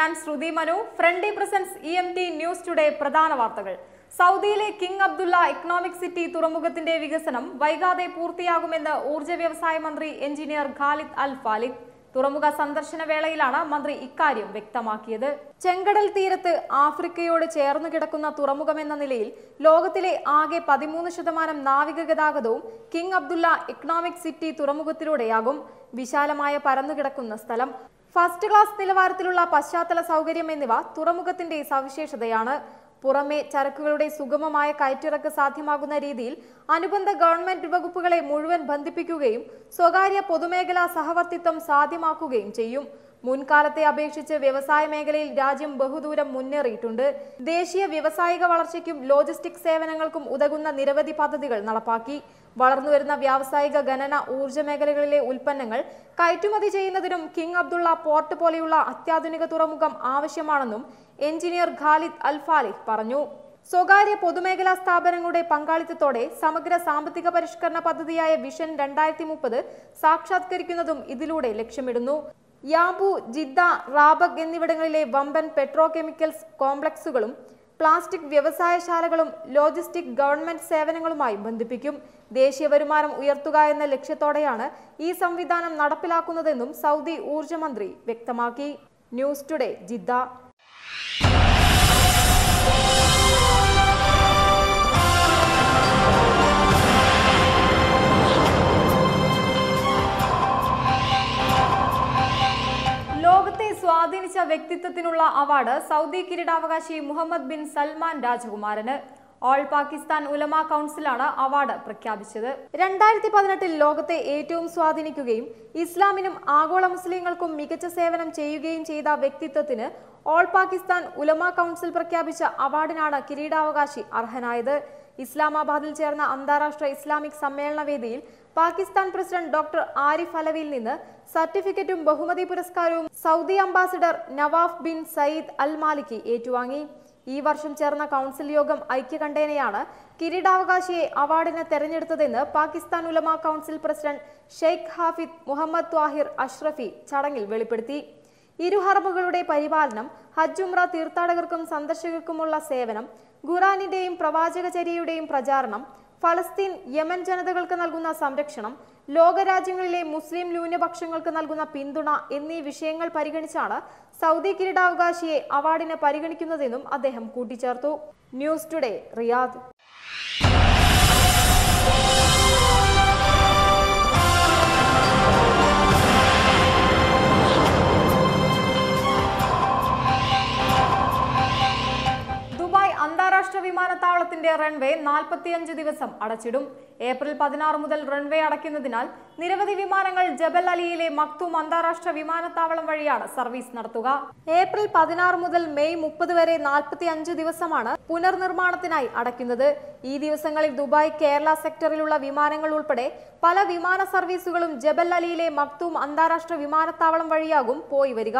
ഞാൻ Shruthi Manu. ഫ്രണ്ടി presents E M T news today പ്രധാന വാർത്തകൾ. സൗദിയിലെ കിങ് അബ്ദുള്ള ഇക്കണോമിക് സിറ്റി തുറമുഖത്തിന്റെ വികസനം വൈകാതെ പൂർത്തിയാകുമെന്ന് ഊർജ വ്യവസായ മന്ത്രി എഞ്ചിനീയർ ഖാലിദ് അൽ ഫാലിദ്. തുറമുഖ സന്ദർശന വേളയിലാണ് മന്ത്രി ഇക്കാര്യം വ്യക്തമാക്കിയത്. ചെങ്കടൽ തീരത്ത് ആഫ്രിക്കയോട് ചേർന്ന് കിടക്കുന്ന തുറമുഖമെന്ന നിലയിൽ ലോകത്തിലെ ആകെ പതിമൂന്ന് ശതമാനം നാവിക ഗതാഗതവും കിങ് അബ്ദുള്ള ഇക്കണോമിക് സിറ്റി തുറമുഖത്തിലൂടെയാകും. വിശാലമായ പരന്നുകിടക്കുന്ന സ്ഥലം. ഫസ്റ്റ് ക്ലാസ് നിലവാരത്തിലുള്ള പശ്ചാത്തല സൗകര്യം എന്നിവ തുറമുഖത്തിന്റെ സവിശേഷതയാണ്. പുറമെ ചരക്കുകളുടെ സുഗമമായ കയറ്റിറക്ക് സാധ്യമാകുന്ന രീതിയിൽ അനുബന്ധ ഗവൺമെന്റ് വകുപ്പുകളെ മുഴുവൻ ബന്ധിപ്പിക്കുകയും സ്വകാര്യ പൊതുമേഖലാ സഹവർത്തിത്വം സാധ്യമാക്കുകയും ചെയ്യും. മുൻകാലത്തെ അപേക്ഷിച്ച് വ്യവസായ മേഖലയിൽ രാജ്യം ബഹുദൂരം മുന്നേറിയിട്ടുണ്ട്. ദേശീയ വ്യവസായിക വളർച്ചയ്ക്കും ലോജിസ്റ്റിക് സേവനങ്ങൾക്കും ഉതകുന്ന നിരവധി പദ്ധതികൾ നടപ്പാക്കി. വളർന്നുവരുന്ന വ്യാവസായിക ഖനന ഊർജ മേഖലകളിലെ ഉൽപ്പന്നങ്ങൾ കയറ്റുമതി ചെയ്യുന്നതിനും കിങ് അബ്ദുള്ള പോർട്ട് പോലെയുള്ള അത്യാധുനിക തുറമുഖം ആവശ്യമാണെന്നും എഞ്ചിനീയർ ഖാലിദ് അൽഫാലിഹ് പറഞ്ഞു. സ്വകാര്യ പൊതുമേഖലാ സ്ഥാപനങ്ങളുടെ പങ്കാളിത്തത്തോടെ സമഗ്ര സാമ്പത്തിക പരിഷ്കരണ പദ്ധതിയായ വിഷൻ രണ്ടായിരത്തി മുപ്പത് സാക്ഷാത്കരിക്കുന്നതും ഇതിലൂടെ ലക്ഷ്യമിടുന്നു. യാബു ജിദ്ദ റാബഗ് എന്നിവിടങ്ങളിലെ വമ്പൻ പെട്രോ കെമിക്കൽസ് കോംപ്ലക്സുകളും പ്ലാസ്റ്റിക് വ്യവസായശാലകളും ലോജിസ്റ്റിക് ഗവൺമെന്റ് സേവനങ്ങളുമായി ബന്ധിപ്പിക്കും. ദേശീയ വരുമാനം ഉയർത്തുക എന്ന ലക്ഷ്യത്തോടെയാണ് ഈ സംവിധാനം നടപ്പിലാക്കുന്നതെന്നും സൗദി ഊർജ മന്ത്രി വ്യക്തമാക്കി. News today Jeddah. വ്യക്തിത്വത്തിനുള്ള award Saudi കിരീടാവകാശി മുഹമ്മദ് ബിൻ സൽമാൻ രാജകുമാരന്. ഓൾ പാകിസ്ഥാൻ ഉലമ കൗൺസിലാണ് അവാർഡ് പ്രഖ്യാപിച്ചത്. രണ്ടായിരത്തി പതിനെട്ടിൽ ലോകത്തെ ഏറ്റവും സ്വാധീനിക്കുകയും ഇസ്ലാമിനും ആഗോള മുസ്ലിങ്ങൾക്കും മികച്ച സേവനം ചെയ്യുകയും ചെയ്ത വ്യക്തിത്വത്തിന് ഓൾ പാകിസ്ഥാൻ ഉലമ കൗൺസിൽ പ്രഖ്യാപിച്ച അവാർഡിനാണ് കിരീടാവകാശി അർഹനായത്. ഇസ്ലാമാബാദിൽ ചേർന്ന അന്താരാഷ്ട്ര ഇസ്ലാമിക് സമ്മേളന വേദിയിൽ പാകിസ്ഥാൻ പ്രസിഡന്റ് ഡോക്ടർ ആരിഫ് അലവിയിൽ നിന്ന് സർട്ടിഫിക്കറ്റും ബഹുമതി പുരസ്കാരവും Saudi ambassador Nawaf bin Saeed Al Malki ഏറ്റുവാങ്ങി. ഈ വർഷം ചേർന്ന കൗൺസിൽ യോഗം ഐക്യകണ്ഠേനയാണ് കിരീടാവകാശിയെ അവാർഡിന് തെരഞ്ഞെടുത്തതെന്ന് പാകിസ്ഥാൻ ഉലമ കൗൺസിൽ പ്രസിഡന്റ് ഷെയ്ഖ് ഹാഫിദ് മുഹമ്മദ് ത്വാഹിർ അഷ്റഫി ചടങ്ങിൽ വെളിപ്പെടുത്തി. ഇരു ഹറമുകളുടെ പരിപാലനം ഹജ്ജ് ഉംറ തീർത്ഥാടകർക്കും സന്ദർശകർക്കുമുള്ള സേവനം ഖുറാനിന്റെയും പ്രവാചകചര്യയുടെയും പ്രചാരണം ഫലസ്തീൻ യമൻ ജനതകൾക്ക് നൽകുന്ന സംരക്ഷണം ലോകരാജ്യങ്ങളിലെ മുസ്ലിം ന്യൂനപക്ഷങ്ങൾക്ക് നൽകുന്ന പിന്തുണ എന്നീ വിഷയങ്ങൾ പരിഗണിച്ചാണ് സൗദി കിരീടാവകാശിയെ അവാർഡിന് പരിഗണിക്കുന്നതെന്നും അദ്ദേഹം കൂട്ടിച്ചേർത്തു. News today Riyadh. നാൽപ്പത്തിയഞ്ച് ദിവസം അടച്ചിടും. ഏപ്രിൽ പതിനാറ് മുതൽ റൺവേ അടയ്ക്കുന്നതിനാൽ നിരവധി വിമാനങ്ങൾ ജബൽ അലിയിലെ മക്തൂം അന്താരാഷ്ട്ര വിമാനത്താവളം വഴിയാണ് സർവീസ് നടത്തുക. ഏപ്രിൽ പതിനാറ് മുതൽ മെയ് മുപ്പത് വരെ നാൽപ്പത്തി അഞ്ച് ദിവസമാണ് പുനർനിർമ്മാണത്തിനായി അടയ്ക്കുന്നത്. ഈ ദിവസങ്ങളിൽ ദുബായ് കേരള സെക്ടറിലുള്ള വിമാനങ്ങൾ ഉൾപ്പെടെ പല വിമാന സർവീസുകളും ജബൽ അലിയിലെ മക്തൂം അന്താരാഷ്ട്ര വിമാനത്താവളം വഴിയാകും പോയി വരിക.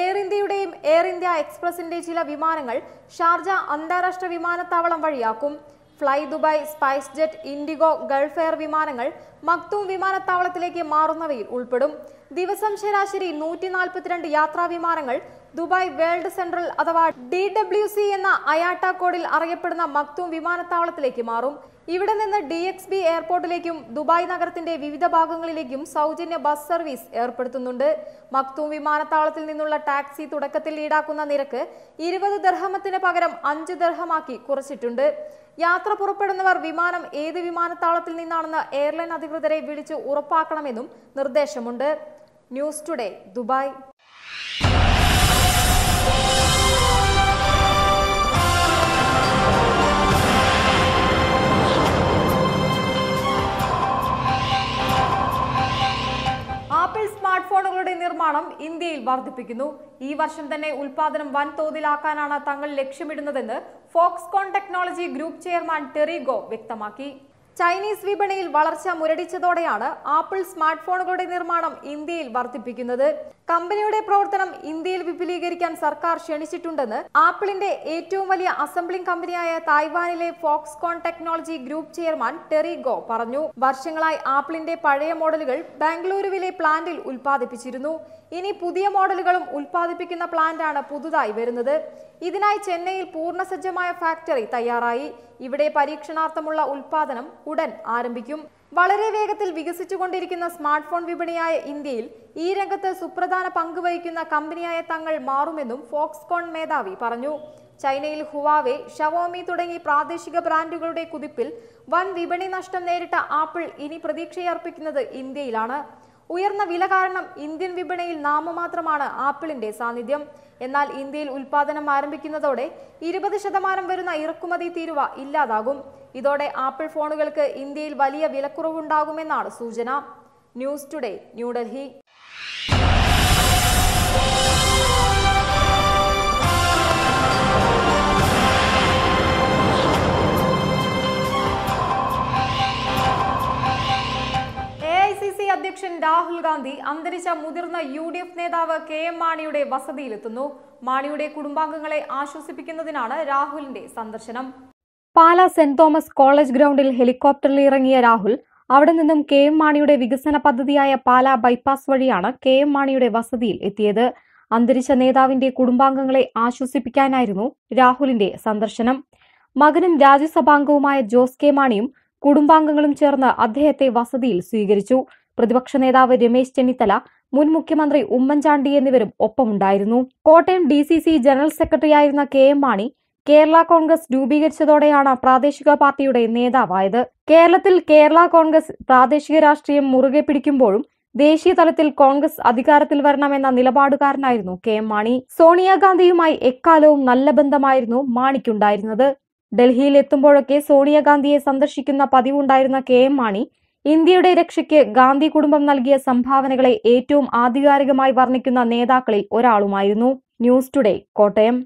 എയർ ഇന്ത്യയുടെയും എയർ ഇന്ത്യ എക്സ്പ്രസിന്റെ ചില വിമാനങ്ങൾ ഷാർജ അന്താരാഷ്ട്ര വിമാനത്താവളം വഴിയാക്കും. Flydubai SpiceJet IndiGo Gulf Air വിമാനങ്ങൾ മക്തൂം വിമാനത്താവളത്തിലേക്ക് മാറുന്നവയിൽ ഉൾപ്പെടും. ദിവസം ശരാശരി നൂറ്റി നാൽപ്പത്തിരണ്ട് യാത്രാ വിമാനങ്ങൾ ദുബായ് വേൾഡ് സെൻട്രൽ അഥവാ ഡി ഡബ്ല്യു സി എന്ന അയാട്ട കോഡിൽ അറിയപ്പെടുന്ന മക്തൂം വിമാനത്താവളത്തിലേക്ക് മാറും. ഇവിടെ നിന്ന് ഡി എക്സ് ബി എയർപോർട്ടിലേക്കും ദുബായ് നഗരത്തിന്റെ വിവിധ ഭാഗങ്ങളിലേക്കും സൗജന്യ ബസ് സർവീസ് ഏർപ്പെടുത്തുന്നുണ്ട്. മക്തൂം വിമാനത്താവളത്തിൽ നിന്നുള്ള ടാക്സി തുടക്കത്തിൽ ഈടാക്കുന്ന നിരക്ക് ഇരുപത് ദർഹമത്തിന് പകരം അഞ്ച് ദർഹമാക്കി കുറച്ചിട്ടുണ്ട്. യാത്ര പുറപ്പെടുന്നവർ വിമാനം ഏത് വിമാനത്താവളത്തിൽ നിന്നാണെന്ന് എയർലൈൻ അധികൃതരെ വിളിച്ച് ഉറപ്പാക്കണമെന്നും നിർദ്ദേശമുണ്ട്. News today Dubai. സ്മാർട്ട് ഫോണുകളുടെ നിർമ്മാണം ഇന്ത്യയിൽ വർദ്ധിപ്പിക്കുന്നു. ഈ വർഷം തന്നെ ഉൽപാദനം വൻതോതിലാക്കാനാണ് തങ്ങൾ ലക്ഷ്യമിടുന്നതെന്ന് Foxconn technology group chairman Terry Gou വ്യക്തമാക്കി. ചൈനീസ് വിപണിയിൽ വളർച്ച മുരടിച്ചതോടെയാണ് ആപ്പിൾ സ്മാർട്ട് ഫോണുകളുടെ നിർമ്മാണം ഇന്ത്യയിൽ വർദ്ധിപ്പിക്കുന്നത്. കമ്പനിയുടെ പ്രവർത്തനം ഇന്ത്യയിൽ വിപുലീകരിക്കാൻ സർക്കാർ ക്ഷണിച്ചിട്ടുണ്ടെന്ന് ആപ്പിളിന്റെ ഏറ്റവും വലിയ അസംബ്ലിംഗ് കമ്പനിയായ തായ്വാനിലെ Foxconn technology group chairman Terry Gou പറഞ്ഞു. വർഷങ്ങളായി ആപ്പിളിന്റെ പഴയ മോഡലുകൾ ബാംഗ്ലൂരുവിലെ പ്ലാന്റിൽ ഉൽപ്പാദിപ്പിച്ചിരുന്നു. ഇനി പുതിയ മോഡലുകളും ഉൽപ്പാദിപ്പിക്കുന്ന പ്ലാന്റാണ് പുതുതായി വരുന്നത്. ഇതിനായി ചെന്നൈയിൽ പൂർണസജ്ജമായ ഫാക്ടറി തയ്യാറായി. ഇവിടെ പരീക്ഷണാർത്ഥമുള്ള ഉൽപാദനം ഉടൻ ആരംഭിക്കും. വളരെ വേഗത്തിൽ വികസിച്ചുകൊണ്ടിരിക്കുന്ന സ്മാർട്ട് ഫോൺ വിപണിയായ ഇന്ത്യയിൽ ഈ രംഗത്ത് സുപ്രധാന പങ്ക് വഹിക്കുന്ന കമ്പനിയായ തങ്ങൾ മാറുമെന്നും ഫോക്സ്കോൺ മേധാവി പറഞ്ഞു. ചൈനയിൽ ഹുവാവെ ഷവോമി തുടങ്ങി പ്രാദേശിക ബ്രാൻഡുകളുടെ കുതിപ്പിൽ വൻ വിപണി നഷ്ടം നേരിട്ട ആപ്പിൾ ഇനി പ്രതീക്ഷയർപ്പിക്കുന്നത് ഇന്ത്യയിലാണ്. ഉയർന്ന വില കാരണം ഇന്ത്യൻ വിപണിയിൽ നാമമാത്രമാണ് ആപ്പിളിന്റെ സാന്നിധ്യം. എന്നാൽ ഇന്ത്യയിൽ ഉൽപാദനം ആരംഭിക്കുന്നതോടെ ഇരുപത് ശതമാനം വരുന്ന ഇറക്കുമതി തീരുവ ഇല്ലാതാകും. ഇതോടെ ആപ്പിൾ ഫോണുകൾക്ക് ഇന്ത്യയിൽ വലിയ വിലക്കുറവുണ്ടാകുമെന്നാണ് സൂചന. News today New Delhi. അധ്യക്ഷൻ രാഹുൽ ഗാന്ധി അന്തരിച്ച മുതിർന്ന യു ഡി എഫ് നേതാവ് കെ എം മാണിയുടെ വസതിയിലെത്തുന്നു. മാണിയുടെ കുടുംബാംഗങ്ങളെ ആശ്വസിപ്പിക്കുന്നതിനാണ് രാഹുലിന്റെ സന്ദർശനം. പാല സെന്റ് തോമസ് കോളേജ് ഗ്രൗണ്ടിൽ ഹെലികോപ്റ്ററിൽ ഇറങ്ങിയ രാഹുൽ അവിടെ നിന്നും കെ എം മാണിയുടെ വികസന പദ്ധതിയായ പാല ബൈപ്പാസ് വഴിയാണ് കെ എം മാണിയുടെ വസതിയിൽ എത്തിയത്. അന്തരിച്ച നേതാവിന്റെ കുടുംബാംഗങ്ങളെ ആശ്വസിപ്പിക്കാനായിരുന്നു രാഹുലിന്റെ സന്ദർശനം. മകനും രാജ്യസഭാംഗവുമായ ജോസ് കെ മാണിയും കുടുംബാംഗങ്ങളും ചേർന്ന് അദ്ദേഹത്തെ വസതിയിൽ സ്വീകരിച്ചു. പ്രതിപക്ഷ നേതാവ് രമേശ് ചെന്നിത്തല മുൻ മുഖ്യമന്ത്രി ഉമ്മൻചാണ്ടി എന്നിവരും ഒപ്പമുണ്ടായിരുന്നു. Kottayam D C C general സെക്രട്ടറിയായിരുന്ന കെ എം മാണി കേരള കോൺഗ്രസ് രൂപീകരിച്ചതോടെയാണ് പ്രാദേശിക പാർട്ടിയുടെ നേതാവായത്. കേരളത്തിൽ കേരള കോൺഗ്രസ് പ്രാദേശിക രാഷ്ട്രീയം മുറുകെ പിടിക്കുമ്പോഴും ദേശീയ തലത്തിൽ കോൺഗ്രസ് അധികാരത്തിൽ വരണമെന്ന നിലപാടുകാരനായിരുന്നു കെ എം മാണി. സോണിയാഗാന്ധിയുമായി എക്കാലവും നല്ല ബന്ധമായിരുന്നു മാണിക്കുണ്ടായിരുന്നത്. ഡൽഹിയിൽ എത്തുമ്പോഴൊക്കെ സോണിയാഗാന്ധിയെ സന്ദർശിക്കുന്ന പതിവുണ്ടായിരുന്ന കെ എം മാണി ഇന്ത്യയുടെ രക്ഷയ്ക്ക് ഗാന്ധി കുടുംബം നൽകിയ സംഭാവനകളെ ഏറ്റവും ആധികാരികമായി വർണിക്കുന്ന നേതാക്കളിൽ ഒരാളുമായിരുന്നു ന്യൂസ് ടുഡേ കോട്ടയം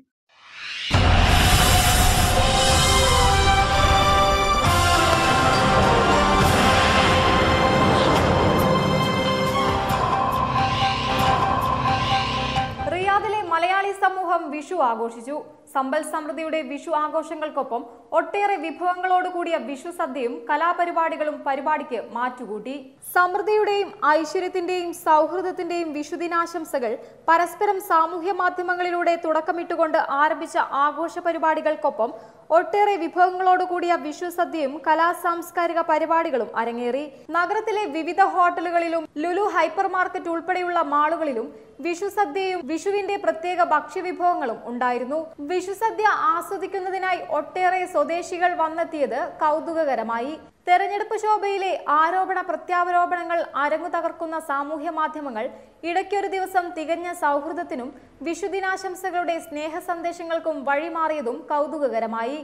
വിഷു ആഘോഷിച്ചു. സമ്പൽ സമൃദ്ധിയുടെ വിഷു ആഘോഷങ്ങൾക്കൊപ്പം ഒട്ടേറെ വിഭവങ്ങളോട് കൂടിയ വിഷു സദ്യയും കലാപരിപാടികളും പരിപാടിക്ക് മാറ്റുകൂട്ടി. സമൃദ്ധിയുടെയും ഐശ്വര്യത്തിന്റെയും സൗഹൃദത്തിന്റെയും വിഷുദിനാശംസകൾ പരസ്പരം സാമൂഹ്യ മാധ്യമങ്ങളിലൂടെ തുടക്കമിട്ടുകൊണ്ട് ആരംഭിച്ച ആഘോഷ പരിപാടികൾക്കൊപ്പം ഒട്ടേറെ വിഭവങ്ങളോടുകൂടിയ വിഷുസദ്യയും വിഷു സദ്യയും കലാ സാംസ്കാരിക പരിപാടികളും അരങ്ങേറി. നഗരത്തിലെ വിവിധ ഹോട്ടലുകളിലും ലുലു ഹൈപ്പർ മാർക്കറ്റ് ഉൾപ്പെടെയുള്ള മാളുകളിലും വിഷുസദ്യയും വിഷുവിന്റെ പ്രത്യേക ഭക്ഷ്യവിഭവങ്ങളും ഉണ്ടായിരുന്നു. വിഷുസദ്യ ആസ്വദിക്കുന്നതിനായി ഒട്ടേറെ സ്വദേശികൾ വന്നെത്തിയത് കൗതുകകരമായി. തെരഞ്ഞെടുപ്പ് ശോഭയിലെ ആരോപണ പ്രത്യാരോപണങ്ങൾ അരങ്ങു തകർക്കുന്ന സാമൂഹ്യ മാധ്യമങ്ങൾ ഇടയ്ക്കൊരു ദിവസം തികഞ്ഞ സൗഹൃദത്തിനും വിഷുദിനാശംസകളുടെ സ്നേഹ സന്ദേശങ്ങൾക്കും വഴിമാറിയതും കൗതുകകരമായി.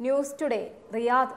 News today Riyadh.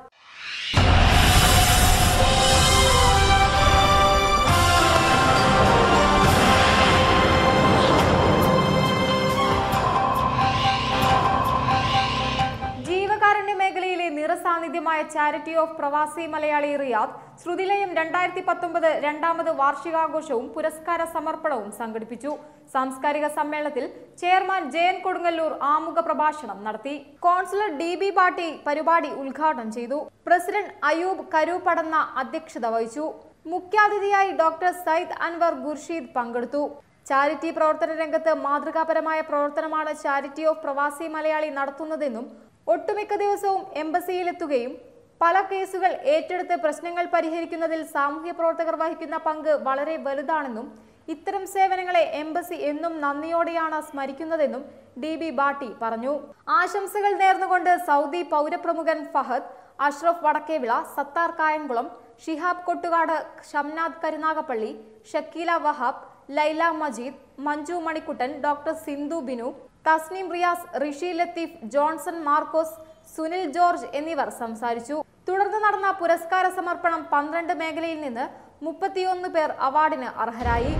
Charity of Pravasi Malayali Riyadh Shruthilayam രണ്ടായിരത്തി പത്തൊമ്പത് രണ്ടാമത് വാർഷികാഘോഷവും പുരസ്കാര സമർപ്പണവും സംഘടിപ്പിച്ചു. സാംസ്കാരിക സമ്മേളനത്തിൽ ചെയർമാൻ ജയൻ കൊടുങ്ങല്ലൂർ ആമുഖ പ്രഭാഷണം നടത്തി. കോൺസുലർ ഡി ബി പാട്ടി പരിപാടി ഉദ്ഘാടനം ചെയ്തു. പ്രസിഡന്റ് അയൂബ് കരുപടന്ന അധ്യക്ഷത വഹിച്ചു. മുഖ്യാതിഥിയായി ഡോക്ടർ സയ്യിദ് അൻവർ ഖുർഷീദ് പങ്കെടുത്തു. ചാരിറ്റി പ്രവർത്തന രംഗത്ത് മാതൃകാപരമായ പ്രവർത്തനമാണ് ചാരിറ്റി ഓഫ് പ്രവാസി മലയാളി നടത്തുന്നതെന്നും ഒട്ടുമിക്ക ദിവസവും എംബസിയിലെത്തുകയും പല കേസുകൾ ഏറ്റെടുത്ത് പ്രശ്നങ്ങൾ പരിഹരിക്കുന്നതിൽ സാമൂഹ്യ പ്രവർത്തകർ വഹിക്കുന്ന പങ്ക് വളരെ വലുതാണെന്നും ഇത്തരം സേവനങ്ങളെ എംബസി എന്നും നന്ദിയോടെയാണ് സ്മരിക്കുന്നതെന്നും ഡി ബി ബാട്ടി പറഞ്ഞു. ആശംസകൾ നേർന്നുകൊണ്ട് സൗദി പൗരപ്രമുഖൻ ഫഹദ് അഷ്റഫ് വടക്കേവിള സത്താർ കായംകുളം ഷിഹാബ് കൊട്ടുകാട് ഷംനാഥ് കരുനാഗപ്പള്ളി ഷക്കീല വഹാബ് ലൈല മജീദ് മഞ്ജു മണിക്കുട്ടൻ ഡോക്ടർ സിന്ധു ബിനു തസ്നീം റിയാസ് ഋഷി ലത്തീഫ് ജോൺസൺ മാർക്കോസ് സുനിൽ ജോർജ് എന്നിവർ സംസാരിച്ചു. തുടർന്ന് നടന്ന പുരസ്കാര സമർപ്പണം പന്ത്രണ്ട് മേഖലയിൽ നിന്ന് മുപ്പത്തിയൊന്ന് പേർ അവാർഡിന് അർഹരായി.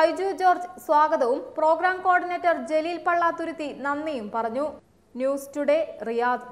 ബൈജു ജോർജ് സ്വാഗതവും. പ്രോഗ്രാം കോർഡിനേറ്റർ ജലീൽ പള്ളാത്തുരുത്തി നന്ദിയും പറഞ്ഞു. News today Riyadh.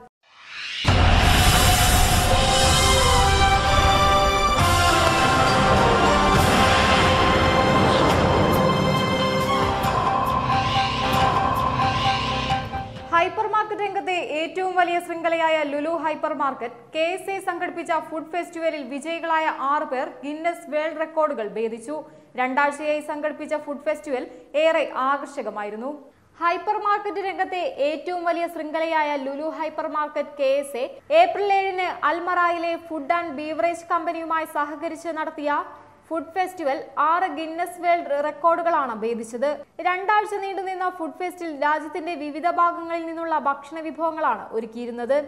Hypermarket. K S A സംഘടിപ്പിച്ച ഫുഡ് ഫെസ്റ്റിവലിൽ വിജയികളായ ആറ് പേർ ഗിന്നസ് വേൾഡ് റെക്കോർഡുകൾ ഭേദിച്ചു. രണ്ടാഴ്ചയായി സംഘടിപ്പിച്ച ഫുഡ് ഫെസ്റ്റിവൽ ഏറെ ആകർഷകമായിരുന്നു. ഹൈപ്പർ മാർക്കറ്റ് രംഗത്തെ ഏറ്റവും വലിയ ശൃംഖലയായ Lulu hypermarket K S A April ഏഴിന് അൽമറായിലെ ഫുഡ് ആൻഡ് ബീവറേജ് കമ്പനിയുമായി സഹകരിച്ച് നടത്തിയ ഫുഡ് ഫെസ്റ്റിവൽ ആറ് ഗിന്നസ് വേൾഡ് റെക്കോർഡുകളാണ് ഭേദിച്ചത്. രണ്ടാഴ്ച നീണ്ടുനിന്ന ഫുഡ് ഫെസ്റ്റിൽ രാജ്യത്തിന്റെ വിവിധ ഭാഗങ്ങളിൽ നിന്നുള്ള ഭക്ഷണ വിഭവങ്ങളാണ് ഒരുക്കിയിരുന്നത്.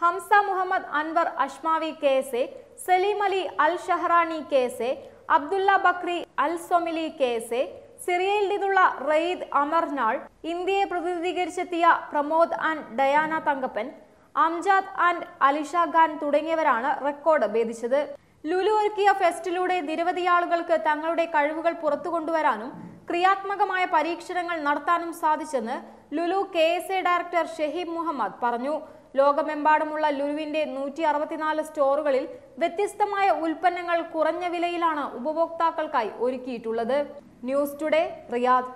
ഹംസ മുഹമ്മദ് അൻവർ അഷ്മാവി കേസ് സലീം അലി അൽ ഷഹറാനി കേസ് അബ്ദുള്ള ബക്രി അൽ സൊമിലി കേസ് സിറിയയിൽ നിന്നുള്ള റയീദ് അമർനാൾ ഇന്ത്യയെ പ്രതിനിധീകരിച്ചെത്തിയ പ്രമോദ് ആൻഡ് ഡയാന തങ്കപ്പൻ അംജാദ് ആൻഡ് അലിഷ ഖാൻ തുടങ്ങിയവരാണ് റെക്കോർഡ് ഭേദിച്ചത്. ലുലു ഒരുക്കിയ ഫെസ്റ്റിലൂടെ നിരവധി ആളുകൾക്ക് തങ്ങളുടെ കഴിവുകൾ പുറത്തു കൊണ്ടുവരാനും ക്രിയാത്മകമായ പരീക്ഷണങ്ങൾ നടത്താനും സാധിച്ചെന്ന് ലുലു കെ ഡയറക്ടർ ഷഹീബ് മുഹമ്മദ് പറഞ്ഞു. ലോകമെമ്പാടുമുള്ള ലുലുവിന്റെ നൂറ്റി അറുപത്തിനാല് സ്റ്റോറുകളിൽ വ്യത്യസ്തമായ ഉൽപ്പന്നങ്ങൾ കുറഞ്ഞ വിലയിലാണ് ഉപഭോക്താക്കൾക്കായി ഒരുക്കിയിട്ടുള്ളത്. News today Riyadh.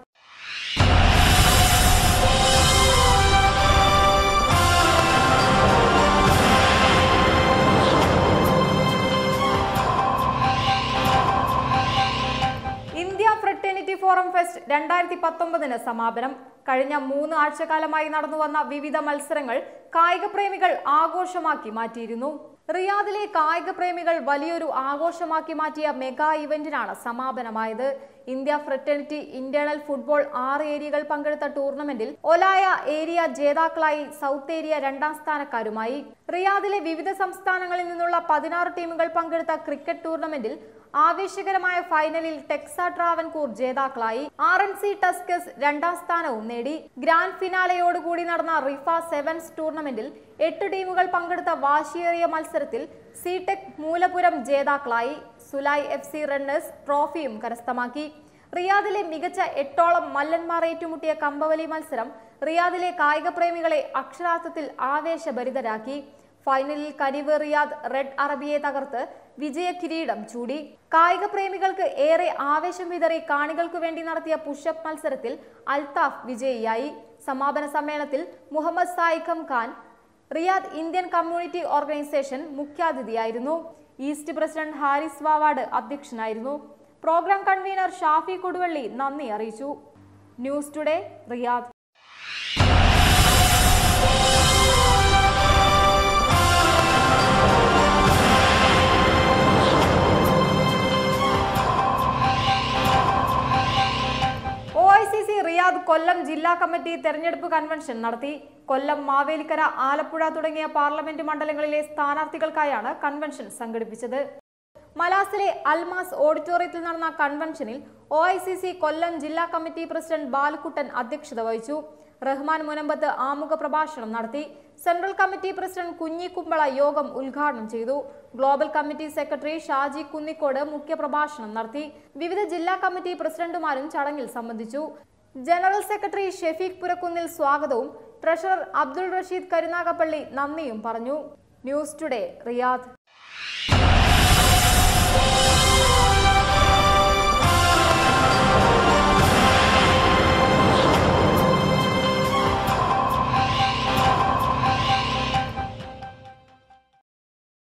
India fraternity forum fest സമാപനം. കഴിഞ്ഞ മൂന്ന് ആഴ്ചക്കാലമായി നടന്നു വന്ന വിവിധ മത്സരങ്ങൾ കായിക പ്രേമികൾ ആഘോഷമാക്കി മാറ്റിയിരുന്നു. റിയാദിലെ കായിക പ്രേമികൾ വലിയൊരു ആഘോഷമാക്കി മാറ്റിയ മെഗാ ഇവന്റിനാണ് സമാപനമായത്. ഇന്ത്യ ഫ്രട്ടേണിറ്റി ഇന്റേണൽ ഫുട്ബോൾ ആറ് ഏരിയകൾ പങ്കെടുത്ത ടൂർണമെന്റിൽ ഒലായ ഏരിയ ജേതാക്കളായി സൗത്ത് ഏരിയ രണ്ടാം സ്ഥാനക്കാരുമായി. റിയാദിലെ വിവിധ സംസ്ഥാനങ്ങളിൽ നിന്നുള്ള പതിനാറ് ടീമുകൾ പങ്കെടുത്ത ക്രിക്കറ്റ് ടൂർണമെന്റിൽ ആവേശകരമായ ഫൈനലിൽ ടെക്സ ട്രാവൻകൂർ ജേതാക്കളായി ആർ എൻ സി ടസ്കസ് രണ്ടാം സ്ഥാനവും നേടി. ഗ്രാൻഡ് ഫിനാലയോടുകൂടി നടന്ന റിഫ സെവൻസ് ടൂർണമെന്റിൽ എട്ട് ടീമുകൾ പങ്കെടുത്ത വാശിയേറിയ മത്സരത്തിൽ സിടെക് മൂലപുരം ജേതാക്കളായി. സുലായ് എഫ് സി റണ്ണേഴ്സ് ട്രോഫിയും കരസ്ഥമാക്കി. റിയാദിലെ മികച്ച എട്ടോളം മല്ലന്മാർ ഏറ്റുമുട്ടിയ കമ്പവലി മത്സരം റിയാദിലെ കായിക പ്രേമികളെ അക്ഷരാർത്ഥത്തിൽ ആവേശഭരിതരാക്കി. ഫൈനലിൽ കരിവ് റിയാദ് റെഡ് അറബിയെ തകർത്ത് വിജയ കിരീടം ചൂടി. കായിക പ്രേമികൾക്ക് ഏറെ ആവേശം വിതറി കാണികൾക്കു വേണ്ടി നടത്തിയ പുഷപ്പ് മത്സരത്തിൽ അൽതാഫ് വിജയിയായി. സമാപന സമ്മേളനത്തിൽ Muhammad Saikham Khan Riyadh Indian community organization മുഖ്യാതിഥിയായിരുന്നു. East president Haris Vavad അധ്യക്ഷനായിരുന്നു. പ്രോഗ്രാം കൺവീനർ ഷാഫി കൊടുവള്ളി നന്ദി അറിയിച്ചു. News today Riyadh. Riyadh Kollam ജില്ലാ കമ്മിറ്റി തെരഞ്ഞെടുപ്പ് കൺവെൻഷൻ നടത്തി. കൊല്ലം മാവേലിക്കര ആലപ്പുഴ തുടങ്ങിയ പാർലമെന്റ് മണ്ഡലങ്ങളിലെ സ്ഥാനാർത്ഥികൾക്കായാണ് കൺവെൻഷൻ സംഘടിപ്പിച്ചത്. മലാസിലെ അൽമാസ് ഓഡിറ്റോറിയത്തിൽ നടന്ന കൺവെൻഷനിൽ ഒ കൊല്ലം ജില്ലാ കമ്മിറ്റി പ്രസിഡന്റ് ബാലക്കുട്ടൻ അധ്യക്ഷത വഹിച്ചു. റഹ്മാൻ മുനമ്പത്ത് ആമുഖ പ്രഭാഷണം നടത്തി. സെൻട്രൽ കമ്മിറ്റി പ്രസിഡന്റ് കുഞ്ഞിക്കുമ്പള യോഗം ഉദ്ഘാടനം ചെയ്തു. Global committee secretary Shaji Kunnicode മുഖ്യപ്രഭാഷണം നടത്തി. വിവിധ ജില്ലാ കമ്മിറ്റി പ്രസിഡന്റുമാരും ചടങ്ങിൽ സംബന്ധിച്ചു. ജനറൽ സെക്രട്ടറി ഷെഫീഖ് പുരക്കുന്നിൽ സ്വാഗതവും ട്രഷറർ അബ്ദുൾ റഷീദ് കരുനാഗപ്പള്ളി നന്ദിയും പറഞ്ഞു. News today Riyadh.